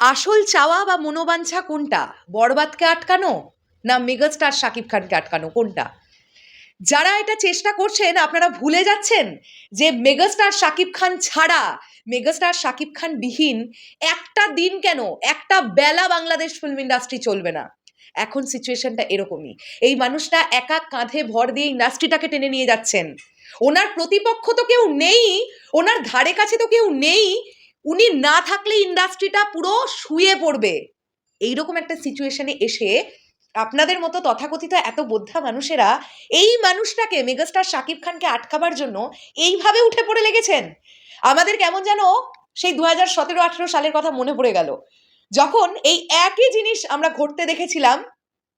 আসল চাওয়া বা মনোবাঞ্ছা কোনটা? বরবাদকে আটকানো না মেগাস্টার শাকিব খানকে আটকানো? কোনটা? যারা এটা চেষ্টা করছেন, আপনারা ভুলে যাচ্ছেন যে মেগাস্টার শাকিব খান ছাড়া, মেগাস্টার শাকিব খান বিহীন একটা দিন কেন? একটা বেলা বাংলাদেশ ফিল্ম ইন্ডাস্ট্রি চলবে না। এখন সিচুয়েশনটা এরকমই। এই মানুষটা একা কাঁধে ভর দিয়ে ইন্ডাস্ট্রিটাকে টেনে নিয়ে যাচ্ছেন। ওনার প্রতিপক্ষ তো কেউ নেই, ওনার ধারে কাছে তো কেউ নেই উনি না থাকলে ইন্ডাস্ট্রিটা পুরো শুয়ে পড়বে। এইরকম একটা সিচুয়েশনে এসে আপনাদের মতো তথাকথিত এত বোদ্ধা মানুষেরা এই মানুষটাকে মেগাস্টার শাকিব খানকে আটকাবার জন্য এইভাবে উঠে পড়ে লেগেছেন। আমাদের কেমন যেন সেই দু হাজার সতেরো আঠেরো সালের কথা মনে পড়ে গেল। যখন এই একই জিনিস আমরা ঘটতে দেখেছিলাম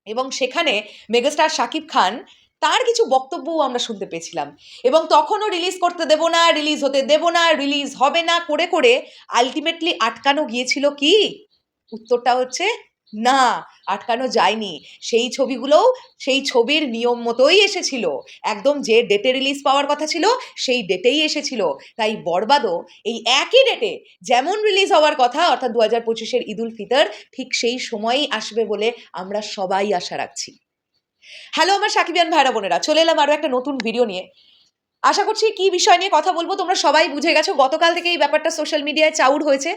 এবং সেখানে মেগাস্টার শাকিব খান তার কিছু বক্তব্যও আমরা শুনতে পেয়েছিলাম। এবং তখনও রিলিজ করতে দেব না রিলিজ হতে দেব না রিলিজ হবে না, করে করে আলটিমেটলি আটকানো গিয়েছিল কি? উত্তরটা হচ্ছে না, আটকানো যায়নি। সেই ছবিগুলোও সেই ছবির নিয়ম মতোই এসেছিল। একদম যে ডেটে রিলিজ পাওয়ার কথা ছিল, সেই ডেটেই এসেছিল। তাই বরবাদও এই একই ডেটে যেমন রিলিজ হওয়ার কথা, অর্থাৎ দু হাজার পঁচিশের ঈদুল ফিতর, ঠিক সেই সময়ই আসবে বলে আমরা সবাই আশা রাখছি। হ্যালো আমার সাকিবিয়ান ভাইরা বোনেরা চলে এলাম আরও একটা নতুন ভিডিও নিয়ে। আশা করছি কি বিষয় নিয়ে কথা বলব, তোমরা সবাই বুঝে গেছো। গতকাল থেকে এই ব্যাপারটা সোশ্যাল মিডিয়ায় চাউর হয়েছে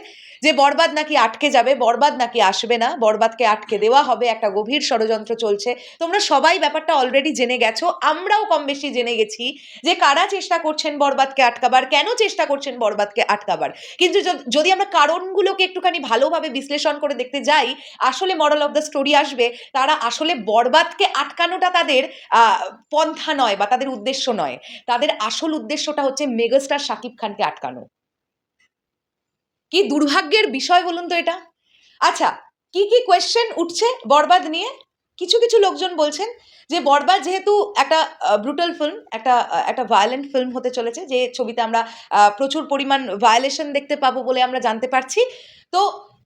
যে, বরবাদ নাকি আটকে যাবে, বরবাদ নাকি আসবে না, বরবাদকে আটকে দেওয়া হবে, একটা গভীর ষড়যন্ত্র চলছে। তোমরা সবাই ব্যাপারটা অলরেডি জেনে গেছো, আমরাও কম বেশি জেনে গেছি যে, কারা চেষ্টা করছেন বরবাদকে আটকাবার, কেন চেষ্টা করছেন বরবাদকে আটকাবার? কিন্তু যদি আমরা কারণগুলোকে একটুখানি ভালোভাবে বিশ্লেষণ করে দেখতে যাই, আসলে মরাল অফ দ্য স্টোরি আসবে, তারা আসলে বরবাদকে আটকানোটা তাদের পন্থা নয় বা তাদের উদ্দেশ্য নয়। তাদের আসল উদ্দেশ্যটা হচ্ছে মেগাস্টার শাকিব খানকে আটকানো। কি দুর্ভাগ্যের বিষয় বলুন তো এটা? আচ্ছা কি কি কোয়েশ্চেন উঠছে বরবাদ নিয়ে? কিছু কিছু লোকজন বলছেন যে বরবাদ যেহেতু একটা ব্রুটাল ফিল্ম একটা একটা ভায়োলেন্ট ফিল্ম হতে চলেছে, যে ছবিতে আমরা প্রচুর পরিমাণ ভায়োলেশন দেখতে পাবো বলে আমরা জানতে পারছি। তো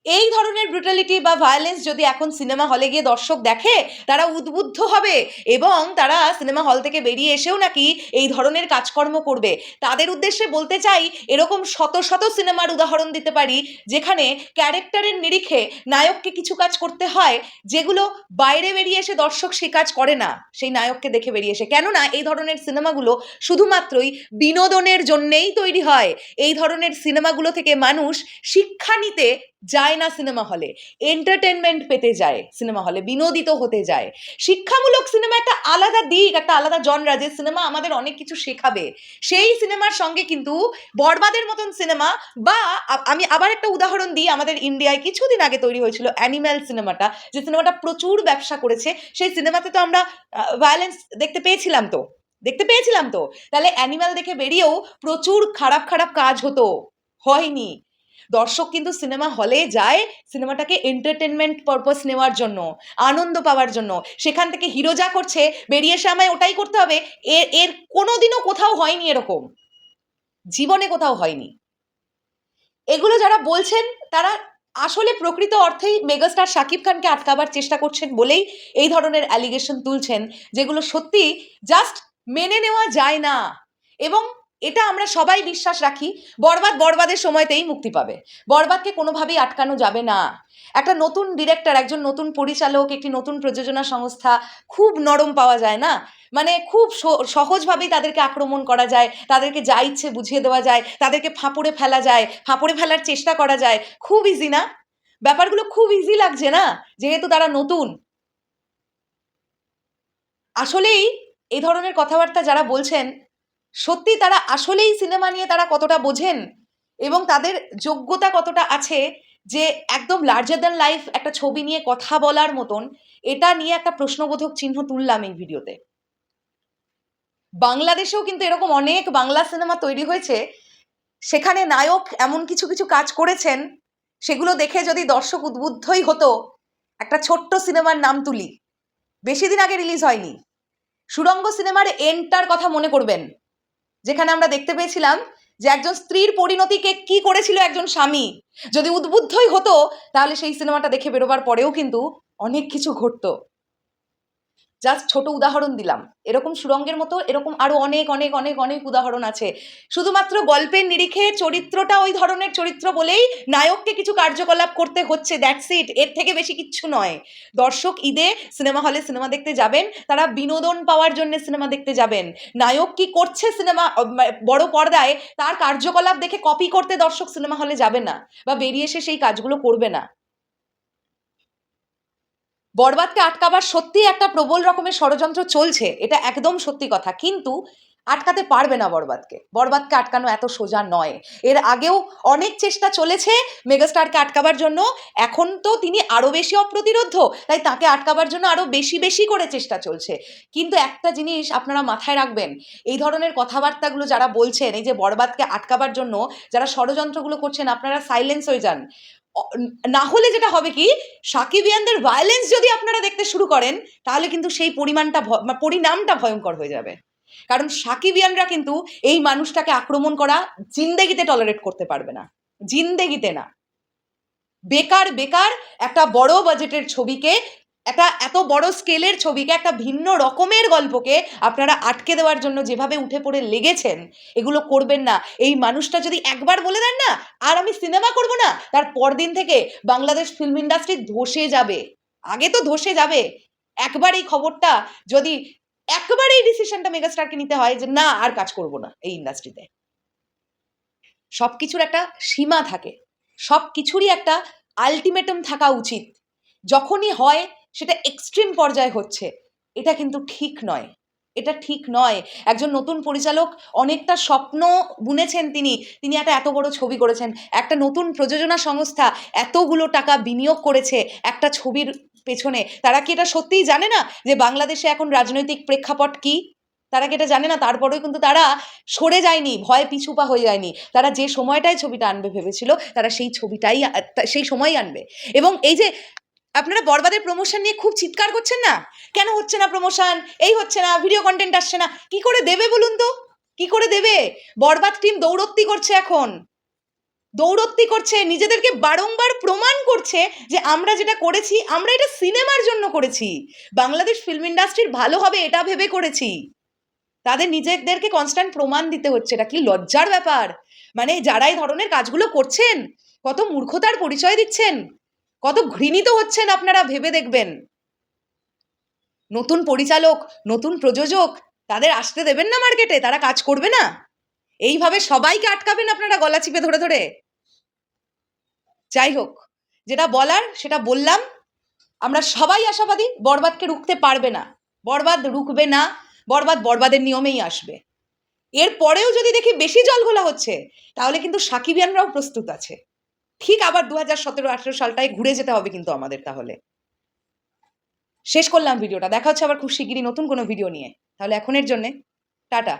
এই ধরনের ব্রুটালিটি বা ভায়োলেন্স যদি এখন সিনেমা হলে গিয়ে দর্শক দেখে, তারা উদ্বুদ্ধ হবে এবং তারা সিনেমা হল থেকে বেরিয়ে এসেও নাকি এই ধরনের কাজকর্ম করবে। তাদের উদ্দেশ্যে বলতে চাই, এরকম শত শত সিনেমার উদাহরণ দিতে পারি, যেখানে ক্যারেক্টারের নিরিখে নায়ককে কিছু কাজ করতে হয়, যেগুলো বাইরে বেরিয়ে এসে দর্শক সে কাজ করে না, সেই নায়ককে দেখে বেরিয়ে এসে। কেননা, এই ধরনের সিনেমাগুলো শুধুমাত্রই বিনোদনের জন্যেই তৈরি হয়। এই ধরনের সিনেমাগুলো থেকে মানুষ শিক্ষা নিতে যায় না সিনেমা হলে এন্টারটেনমেন্ট পেতে যায় সিনেমা হলে বিনোদিত হতে যায়। শিক্ষামূলক সিনেমা একটা আলাদা দিক, একটা আলাদা জনরা যে সিনেমা আমাদের অনেক কিছু শেখাবে। সেই সিনেমার সঙ্গে কিন্তু বরবাদের মতন সিনেমা বা আমি আবার একটা উদাহরণ দিই আমাদের ইন্ডিয়ায় কিছুদিন আগে তৈরি হয়েছিল অ্যানিম্যাল সিনেমাটা যে সিনেমাটা প্রচুর ব্যবসা করেছে। সেই সিনেমাতে তো আমরা ভায়োলেন্স দেখতে পেয়েছিলাম তো। দেখতে পেয়েছিলাম তো। তাহলে অ্যানিম্যাল দেখে বেরিয়েও প্রচুর খারাপ খারাপ কাজ হতো। হয়নি। দর্শক কিন্তু সিনেমা হলে যায় সিনেমাটাকে এন্টারটেনমেন্ট পারপাস নেওয়ার জন্য, আনন্দ পাওয়ার জন্য। সেখান থেকে হিরো যা করছে, বেরিয়ে এসে আমায় ওটাই করতে হবে, এর এর কোনোদিনও কোথাও হয়নি এরকম। জীবনে কোথাও হয়নি। এগুলো যারা বলছেন, তারা আসলে প্রকৃত অর্থেই মেগাস্টার শাকিব খানকে আটকাবার চেষ্টা করছেন বলেই এই ধরনের অ্যালিগেশন তুলছেন, যেগুলো সত্যি জাস্ট মেনে নেওয়া যায় না। এবং এটা আমরা সবাই বিশ্বাস রাখি, বরবাদ বরবাদের সময়তেই মুক্তি পাবে। বরবাদকে কোনোভাবেই আটকানো যাবে না। একটা নতুন ডিরেক্টর একজন নতুন পরিচালক, একটি নতুন প্রযোজনা সংস্থা খুব নরম পাওয়া যায় না? মানে খুব সহজভাবেই তাদেরকে আক্রমণ করা যায়, তাদেরকে যা ইচ্ছে বুঝিয়ে দেওয়া যায়, তাদেরকে ফাঁপড়ে ফেলা যায়, ফাঁপড়ে ফেলার চেষ্টা করা যায়, খুব ইজি না? ব্যাপারগুলো খুব ইজি লাগছে না? যেহেতু তারা নতুন। আসলেই এই ধরনের কথাবার্তা যারা বলছেন সত্যি তারা আসলেই সিনেমা নিয়ে তারা কতটা বোঝেন? এবং তাদের যোগ্যতা কতটা আছে যে একদম লার্জার দ্যান লাইফ একটা ছবি নিয়ে কথা বলার মতন এটা নিয়ে একটা প্রশ্নবোধক চিহ্ন তুললাম এই ভিডিওতে। বাংলাদেশেও কিন্তু এরকম অনেক বাংলা সিনেমা তৈরি হয়েছে। সেখানে নায়ক এমন কিছু কিছু কাজ করেছেন, সেগুলো দেখে যদি দর্শক উদ্বুদ্ধই হতো, একটা ছোট্ট সিনেমার নাম তুলি। বেশি দিন আগে রিলিজ হয়নি। সুরঙ্গ সিনেমার এন্টার কথা মনে করবেন। যেখানে আমরা দেখতে পেয়েছিলাম যে একজন স্ত্রীর পরিণতিকে কি করেছিল একজন স্বামী। যদি উদ্বুদ্ধই হতো, তাহলে সেই সিনেমাটা দেখে বেরোবার পরেও কিন্তু অনেক কিছু ঘটতো। জাস্ট ছোট উদাহরণ দিলাম। এরকম সুরঙ্গের মতো এরকম আরও অনেক অনেক অনেক অনেক উদাহরণ আছে। শুধুমাত্র গল্পের নিরিখে চরিত্রটা ওই ধরনের চরিত্র বলেই নায়ককে কিছু কার্যকলাপ করতে হচ্ছে দ্যাটস ইট এর থেকে বেশি কিচ্ছু নয়। দর্শক ঈদে সিনেমা হলে সিনেমা দেখতে যাবেন, তারা বিনোদন পাওয়ার জন্য সিনেমা দেখতে যাবেন। নায়ক কি করছে সিনেমা বড় পর্দায়, তার কার্যকলাপ দেখে কপি করতে দর্শক সিনেমা হলে যাবে না বা বেরিয়ে এসে সেই কাজগুলো করবে না। বরবাদকে আটকাবার সত্যি একটা প্রবল রকমের ষড়যন্ত্র চলছে, এটা একদম সত্যি কথা। কিন্তু আটকাতে পারবে না বরবাদকে বরবাদকে আটকানো এত সোজা নয়। এর আগেও অনেক চেষ্টা চলেছে মেগাস্টারকে আটকাবার জন্য। এখন তো তিনি আরও বেশি অপ্রতিরোধ্য, তাই তাকে আটকাবার জন্য আরও বেশি বেশি করে চেষ্টা চলছে। কিন্তু একটা জিনিস আপনারা মাথায় রাখবেন, এই ধরনের কথাবার্তাগুলো যারা বলছেন, এই যে বরবাদকে আটকাবার জন্য যারা ষড়যন্ত্রগুলো করছেন, আপনারা সাইলেন্স হয়ে যান। না হলে যেটা হবে কি, সাকিবিয়ানদের ভায়োলেন্স যদি আপনারা দেখতে শুরু করেন, তাহলে কিন্তু সেই পরিমাণটা মানে পরিণামটা ভয়ঙ্কর হয়ে যাবে। কারণ সাকিবিয়ানরা কিন্তু এই মানুষটাকে আক্রমণ করা জিন্দেগিতে টলারেট করতে পারবে না। জিন্দেগিতে না। বেকার বেকার একটা বড় বাজেটের ছবিকে একটা এত বড় স্কেলের ছবিকে একটা ভিন্ন রকমের গল্পকে আপনারা আটকে দেওয়ার জন্য যেভাবে উঠে পড়ে লেগেছেন, এগুলো করবেন না। এই মানুষটা যদি একবার বলে দেন না, আর আমি সিনেমা করব না, তার পরদিন থেকে বাংলাদেশ ফিল্ম ইন্ডাস্ট্রি ধসে যাবে। আগে তো ধসে যাবে। একবার এই খবরটা যদি একবার এই ডিসিশনটা মেগাস্টারকে নিতে হয় যে না, আর কাজ করব না এই ইন্ডাস্ট্রিতে সব কিছুর একটা সীমা থাকে। সব কিছুরই একটা আলটিমেটাম থাকা উচিত। যখনই হয় সেটা এক্সট্রিম পর্যায়ে হচ্ছে। এটা কিন্তু ঠিক নয়। এটা ঠিক নয়। একজন নতুন পরিচালক অনেকটা স্বপ্ন বুনেছেন তিনি। তিনি একটা এত বড় ছবি করেছেন। একটা নতুন প্রযোজনা সংস্থা এতগুলো টাকা বিনিয়োগ করেছে একটা ছবির পেছনে। তারা কি এটা সত্যিই জানে না যে বাংলাদেশে এখন রাজনৈতিক প্রেক্ষাপট কি? তারা কি এটা জানে না? তারপরেও কিন্তু তারা সরে যায়নি, ভয় পিছুপা হয়ে যায়নি। তারা যে সময়টায় ছবিটা আনবে ভেবেছিল, তারা সেই ছবিটাই সেই সময়ই আনবে। এবং এই যে আপনারা বরবাদের প্রমোশন নিয়ে খুব চিৎকার করছেন না? কেন হচ্ছে না প্রমোশন এই হচ্ছে না ভিডিও কন্টেন্ট আসছে না। কি করে দেবে বলুন তো? কি করে দেবে? বরবাদ টিম দৌড়ত্তি করছে এখন। দৌড়ত্তি করছে, নিজেদেরকে বারংবার প্রমাণ করছে যে আমরা যেটা করেছি, আমরা এটা সিনেমার জন্য করেছি। বাংলাদেশ ফিল্ম ইন্ডাস্ট্রির ভালো হবে এটা ভেবে করেছি। তাদের নিজেদেরকে কনস্ট্যান্ট প্রমাণ দিতে হচ্ছে, এটা কি লজ্জার ব্যাপার? মানে যারা এই ধরনের কাজগুলো করছেন, কত মূর্খতার পরিচয় দিচ্ছেন? কত ঘৃণিত হচ্ছেন আপনারা ভেবে দেখবেন। নতুন পরিচালক, নতুন প্রযোজক, তাদের আসতে দেবেন না মার্কেটে, তারা কাজ করবে না। এইভাবে সবাইকে আটকাবেন আপনারা গলা চিপে ধরে ধরে। যাই হোক, যেটা বলার সেটা বললাম। আমরা সবাই আশাবাদী, বরবাদকে রুখতে পারবে না। বরবাদ রুখবে না, বরবাদ বরবাদের নিয়মেই আসবে। এর পরেও যদি দেখি বেশি জল ঘোলা হচ্ছে, তাহলে কিন্তু সাকিবিয়ানরাও প্রস্তুত আছে। ঠিক আবার দু হাজার সতেরো, আঠেরো সালটায় ঘুরে যেতে হবে কিন্তু আমাদের তাহলে। শেষ করলাম ভিডিওটা। দেখা হচ্ছে আবার খুব শিগগিরই নতুন কোনো ভিডিও নিয়ে। তাহলে এখনের জন্যে টাটা।